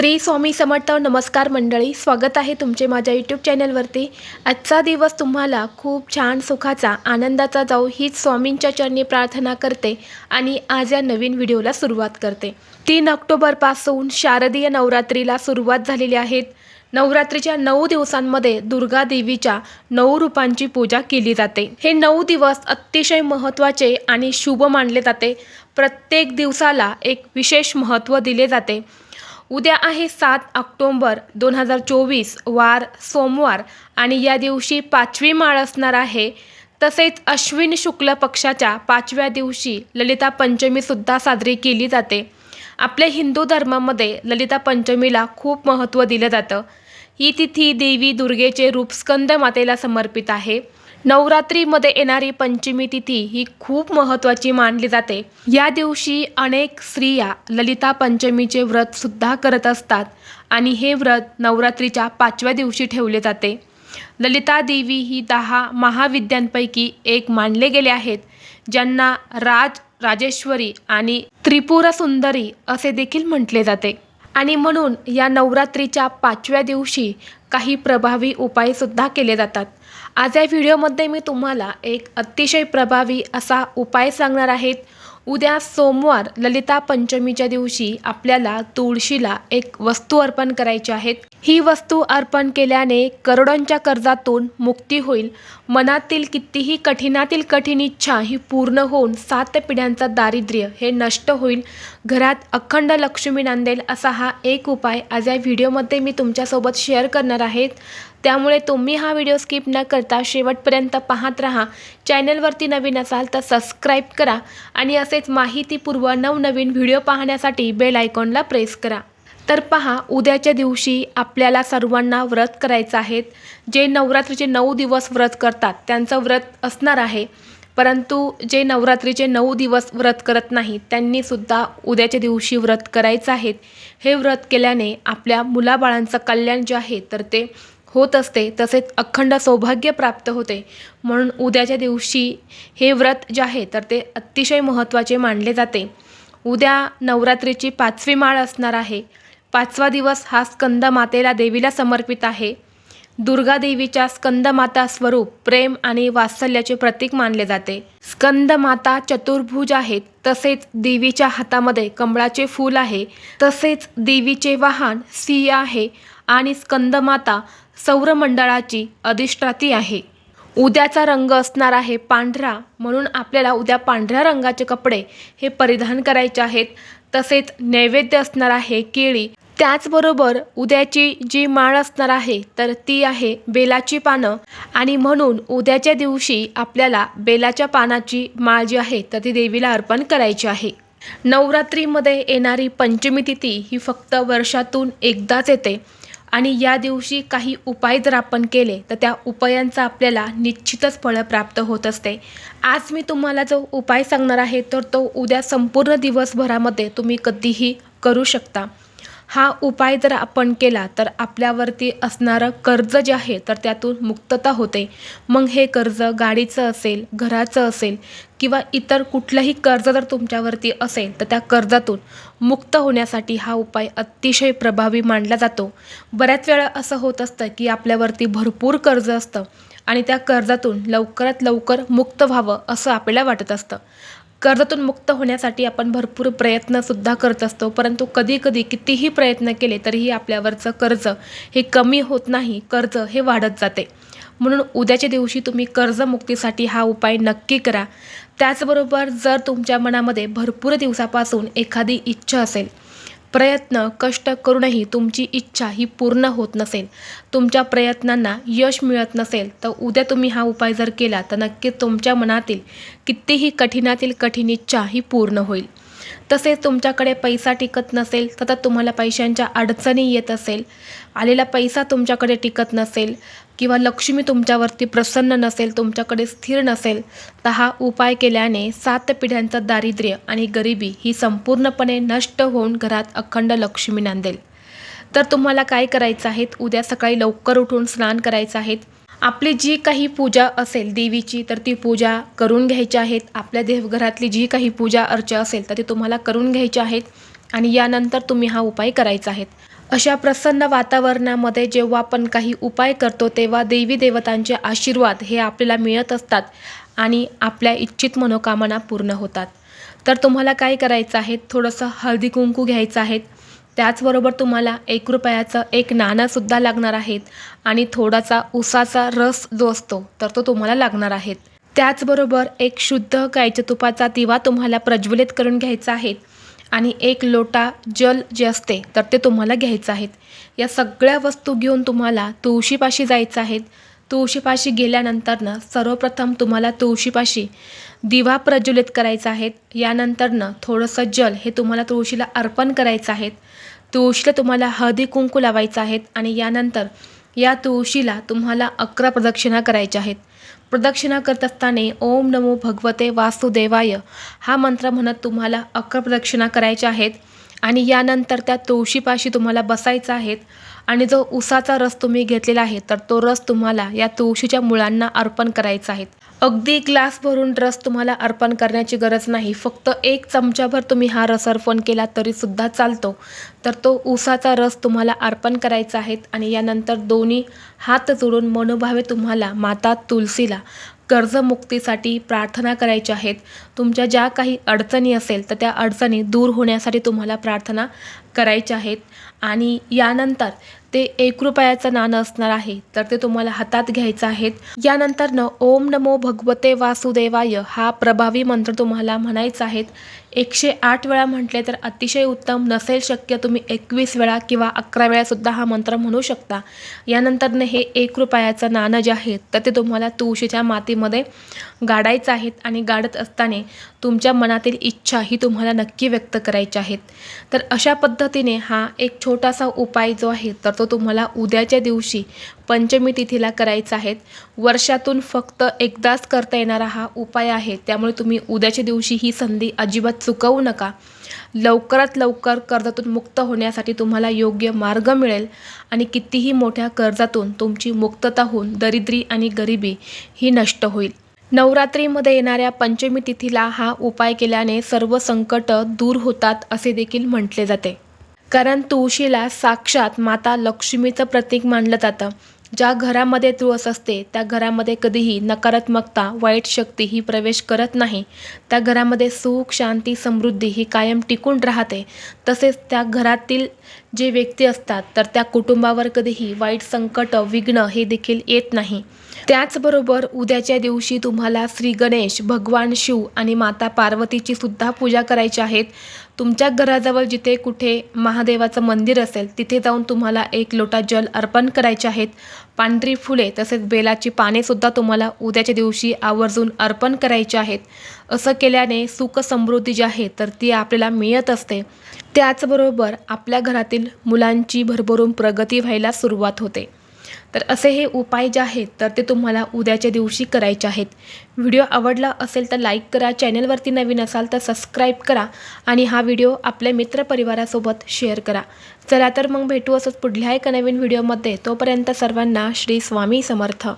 श्री स्वामी समर्थ नमस्कार मंडळी स्वागत आहे तुमचे माझ्या यूट्यूब चॅनलवरती आजचा दिवस तुम्हाला खूप छान सुखाचा आनंदाचा जाऊ हीच स्वामींच्या चरणी प्रार्थना करते आणि आज या नवीन व्हिडिओला सुरुवात करते. तीन ऑक्टोबरपासून शारदीय नवरात्रीला सुरुवात झालेली आहेत नवरात्रीच्या नऊ दिवसांमध्ये दुर्गा देवीच्या नऊ रूपांची पूजा केली जाते. हे नऊ दिवस अतिशय महत्त्वाचे आणि शुभ मानले जाते. प्रत्येक दिवसाला एक विशेष महत्त्व दिले जाते. उद्या आहे सात ऑक्टोंबर दोन हजार चोवीस वार सोमवार आणि या दिवशी पाचवी माळ असणार आहे. तसेच अश्विन शुक्ल पक्षाच्या पाचव्या दिवशी ललिता पंचमीसुद्धा साजरी केली जाते. आपल्या हिंदू धर्मामध्ये ललिता पंचमीला खूप महत्त्व दिलं जातं. ही तिथी देवी दुर्गेचे रूप स्कंद मातेला समर्पित आहे. नवरात्रीमध्ये येणारी पंचमी तिथी ही खूप महत्त्वाची मानली जाते. या दिवशी अनेक स्त्रिया ललिता पंचमीचे व्रतसुद्धा करत असतात आणि हे व्रत नवरात्रीच्या पाचव्या दिवशी ठेवले जाते. ललिता देवी ही दहा महाविद्यांपैकी एक मानले गेले आहेत ज्यांना राज राजेश्वरी आणि त्रिपुरा सुंदरी असे देखील म्हटले जाते. आणि म्हणून या नवरात्रीच्या पाचव्या दिवशी काही प्रभावी उपायसुद्धा केले जातात. आज या व्हिडिओमध्ये मी तुम्हाला एक अतिशय प्रभावी असा उपाय सांगणार आहेत उद्या सोमवार ललिता पंचमीच्या दिवशी आपल्याला तुळशीला एक वस्तू अर्पण करायची आहेत ही वस्तू अर्पण केल्याने करोडोंच्या कर्जातून मुक्ती होईल. मनातील कितीही कठीणातील कठीण इच्छा ही पूर्ण होऊन सात पिढ्यांचा दारिद्र्य हे नष्ट होईल. घरात अखंड लक्ष्मी नांदेल असा हा एक उपाय आज या व्हिडिओमध्ये मी तुमच्यासोबत शेअर करणार आहेत. त्यामुळे तुम्ही हा व्हिडिओ स्किप न करता शेवटपर्यंत पाहत राहा. चॅनलवरती नवीन असाल तर सबस्क्राईब करा आणि असेच माहितीपूर्व नवनवीन व्हिडिओ पाहण्यासाठी बेल आयकॉनला प्रेस करा. तर पहा उद्याच्या दिवशी आपल्याला सर्वांना व्रत करायचं आहेत. जे नवरात्रीचे नऊ दिवस व्रत करतात त्यांचं व्रत असणार आहे. परंतु जे नवरात्रीचे नऊ दिवस व्रत करत नाहीत त्यांनीसुद्धा उद्याच्या दिवशी व्रत करायचं आहेत. हे व्रत केल्याने आपल्या मुलाबाळांचं कल्याण जे आहे तर ते होत असते. तसेच अखंड सौभाग्य प्राप्त होते. म्हणून उद्याच्या दिवशी हे व्रत जे आहे तर ते अतिशय महत्त्वाचे मानले जाते. उद्या नवरात्रीची पाचवी माळ असणार आहे. पाचवा दिवस हा स्कंद मातेला देवीला समर्पित आहे. दुर्गा देवीच्या स्कंदमाता स्वरूप प्रेम आणि वात्सल्याचे प्रतीक मानले जाते. स्कंदमाता चतुर्भुज आहेत तसेच देवीच्या हातामध्ये कमळाचे फूल आहे तसेच देवीचे वाहन सिंह आहे आणि स्कंदमाता सौरमंडळाची अधिष्ठाती आहे. उद्याचा रंग असणार आहे पांढरा म्हणून आपल्याला उद्या पांढऱ्या रंगाचे कपडे हे परिधान करायचे आहेत. तसेच नैवेद्य असणार आहे केळी त्याचबरोबर उद्याची जी माळ असणार आहे तर ती आहे बेलाची पानं. आणि म्हणून उद्याच्या दिवशी आपल्याला बेलाच्या पानाची माळ जी आहे तर ती देवीला अर्पण करायची आहे. नवरात्रीमध्ये येणारी पंचमी तिथी ही फक्त वर्षातून एकदाच येते. आणि या दिवशी काही उपाय जर आपण केले तर त्या उपायांचा आपल्याला निश्चितच फळं प्राप्त होत असते. आज मी तुम्हाला जो उपाय सांगणार आहे तर तो उद्या संपूर्ण दिवसभरामध्ये तुम्ही कधीही करू शकता. हा उपाय जर आपण केला तर आपल्यावरती असणारं कर्ज जे आहे तर त्यातून मुक्तता होते. मग हे कर्ज गाडीचं असेल घराचं असेल किंवा इतर कुठलंही कर्ज जर तुमच्यावरती असेल तर त्या कर्जातून मुक्त होण्यासाठी हा उपाय अतिशय प्रभावी मानला जातो. बऱ्याच वेळा असं होत असतं की आपल्यावरती भरपूर कर्ज असतं आणि त्या कर्जातून लवकरात लवकर मुक्त व्हावं असं आपल्याला वाटत असतं. कर्जातून मुक्त होण्यासाठी आपण भरपूर प्रयत्नसुद्धा करत असतो. परंतु कधीकधी कितीही प्रयत्न केले तरीही आपल्यावरचं कर्ज हे कमी होत नाही. कर्ज हे वाढत जाते. म्हणून उद्याच्या दिवशी तुम्ही कर्जमुक्तीसाठी हा उपाय नक्की करा. त्याचबरोबर जर तुमच्या मनामध्ये भरपूर दिवसापासून एखादी इच्छा असेल प्रयत्न कष्ट करूनही तुमची इच्छा ही पूर्ण होत नसेल. तुमच्या प्रयत्नांना यश मिळत नसेल तर उद्या तुम्ही हा उपाय जर केला तर नक्कीच तुमच्या मनातील कितीही कठीणातील कठीण इच्छा ही पूर्ण होईल. तसेच तुमच्याकडे पैसा टिकत नसेल सतत तुम्हाला पैशांच्या अडचणी येत असेल. आलेला पैसा तुमच्याकडे टिकत नसेल किंवा लक्ष्मी तुमच्यावरती प्रसन्न नसेल तुमच्याकडे स्थिर नसेल तर हा उपाय केल्याने सात पिढ्यांचं दारिद्र्य आणि गरिबी ही संपूर्णपणे नष्ट होऊन घरात अखंड लक्ष्मी नांदेल. तर तुम्हाला काय करायचं आहे? उद्या सकाळी लवकर उठून स्नान करायचं आहे. आपली जी काही पूजा असेल देवीची तर ती पूजा करून घ्यायची आहेत आपल्या देवघरातली जी काही पूजा अर्चा असेल तर ती तुम्हाला करून घ्यायची आहेत आणि यानंतर तुम्ही हा उपाय करायचा आहे. अशा प्रसन्न वातावरणामध्ये जेव्हा आपण काही उपाय करतो तेव्हा देवी देवतांचे आशीर्वाद हे आपल्याला मिळत असतात आणि आपल्या इच्छित मनोकामना पूर्ण होतात. तर तुम्हाला काय करायचं आहे? थोडंसं हळदी कुंकू घ्यायचं आहे. त्याचबरोबर तुम्हाला एक रुपयाचं एक नाणंसुद्धा लागणार आहेत आणि थोडासा उसाचा रस जो असतो तर तो तुम्हाला लागणार आहेत. त्याचबरोबर एक शुद्ध गायच्या तुपाचा दिवा तुम्हाला प्रज्वलित करून घ्यायचा आहे. आणि एक लोटा जल जे असते तर ते तुम्हाला घ्यायचं आहेत. या सगळ्या वस्तू घेऊन तुम्हाला तुळशीपाशी जायचं आहेत. तुळशीपाशी गेल्यानंतरनं सर्वप्रथम तुम्हाला तुळशीपाशी दिवा प्रज्वलित करायचा आहेत. यानंतरनं थोडंसं जल हे तुम्हाला तुळशीला अर्पण करायचं आहेत. तुळशीला तुम्हाला हळदी कुंकू लावायचं आहेत आणि यानंतर या तुळशीला तुम्हाला अकरा प्रदक्षिणा करायच्या आहेत. प्रदक्षिणा करत असताना ओम नमो भगवते वासुदेवाय. हा मंत्र म्हणत तुम्हाला अक्र प्रदक्षिणा करायच्या आहेत आणि यानंतर त्या तुळशीपाशी तुम्हाला बसायचं आहेत आणि जो उसाचा रस तुम्ही घेतलेला आहे तर तो रस तुम्हाला या तुळशीच्या मुळांना अर्पण करायचा आहे. अगदी ग्लास भरून रस तुम्हाला अर्पण करण्याची गरज नाही. फक्त एक चमचाभर तुम्ही हा रस अर्पण केला तरीसुद्धा चालतो. तर तो उसाचा रस तुम्हाला अर्पण करायचा आहे आणि यानंतर दोन्ही हात जोडून मनोभावे तुम्हाला माता तुलसीला कर्जमुक्तीसाठी प्रार्थना करायच्या आहेत. तुमच्या ज्या काही अडचणी असेल तर त्या अडचणी दूर होण्यासाठी तुम्हाला प्रार्थना करायच्या आहेत. आणि यानंतर ते एक रुपयाचं नाणं असणार आहे. तर ते तुम्हाला हातात घ्यायचं आहे यानंतर न ओम नमो भगवते वासुदेवाय हा प्रभावी मंत्र तुम्हाला म्हणायचा आहे एकशे आठ वेळा म्हटले तर अतिशय उत्तम नसेल शक्य तुम्ही एकवीस वेळा किंवा अकरा वेळासुद्धा हा मंत्र म्हणू शकता. यानंतरनं हे एक रुपयाचं नाणं जे आहे तर ते तुम्हाला तुळशीच्या मातीमध्ये गाडायचं आहेत आणि गाडत असताना तुमच्या मनातील इच्छा ही तुम्हाला नक्की व्यक्त करायची आहेत. तर अशा पद्धतीने हा एक छोटासा उपाय जो आहे तर तो तुम्हाला उद्याच्या दिवशी पंचमी तिथीला करायचा आहे. वर्षातून फक्त एकदाच करता येणारा हा उपाय आहे. त्यामुळे तुम्ही उद्याच्या दिवशी ही संधी अजिबात चुकवू नका. लवकरात लवकर कर्जातून मुक्त होण्यासाठी तुम्हाला योग्य मार्ग मिळेल आणि कितीही मोठ्या कर्जातून तुमची मुक्तता होऊन दरिद्री आणि गरिबी ही नष्ट होईल. नवरात्रीमध्ये येणाऱ्या पंचमी तिथीला हा उपाय केल्याने सर्व संकट दूर होतात असे देखील म्हटले जाते. कारण तुळशीला साक्षात माता लक्ष्मीचं प्रतीक मानलं जातं. ज्या घरामध्ये तुळस असते त्या घरामध्ये कधीही नकारात्मकता वाईट शक्ती ही प्रवेश करत नाही. त्या घरामध्ये सुख शांती समृद्धी ही कायम टिकून राहते. तसेच त्या घरातील जे व्यक्ती असतात तर त्या कुटुंबावर कधीही वाईट संकट विघ्न हे देखील येत नाही. त्याचबरोबर उद्याच्या दिवशी तुम्हाला श्री गणेश भगवान शिव आणि माता पार्वतीची सुद्धा पूजा करायची आहेत. तुमच्या घराजवळ जिथे कुठे महादेवाचं मंदिर असेल तिथे जाऊन तुम्हाला एक लोटा जल अर्पण करायचे आहेत. पांढरी फुले तसेच बेलाची पानेसुद्धा तुम्हाला उद्याच्या दिवशी आवर्जून अर्पण करायचे आहेत. असं केल्याने सुख समृद्धी जी आहे तर ती आपल्याला मिळत असते. त्याचबरोबर आपल्या घरातील मुलांची भरभरून प्रगती व्हायला सुरुवात होते. तर असे हे उपाय जे आहेत तर ते तुम्हाला उद्याच्या दिवशी करायचे आहेत. व्हिडिओ आवडला असेल तर लाईक करा चॅनलवरती नवीन असाल तर सबस्क्राईब करा आणि हा व्हिडिओ आपल्या मित्रपरिवारासोबत शेअर करा. चला तर मग भेटू असंच पुढल्या एका नवीन व्हिडिओमध्ये. तोपर्यंत सर्वांना श्री स्वामी समर्थ.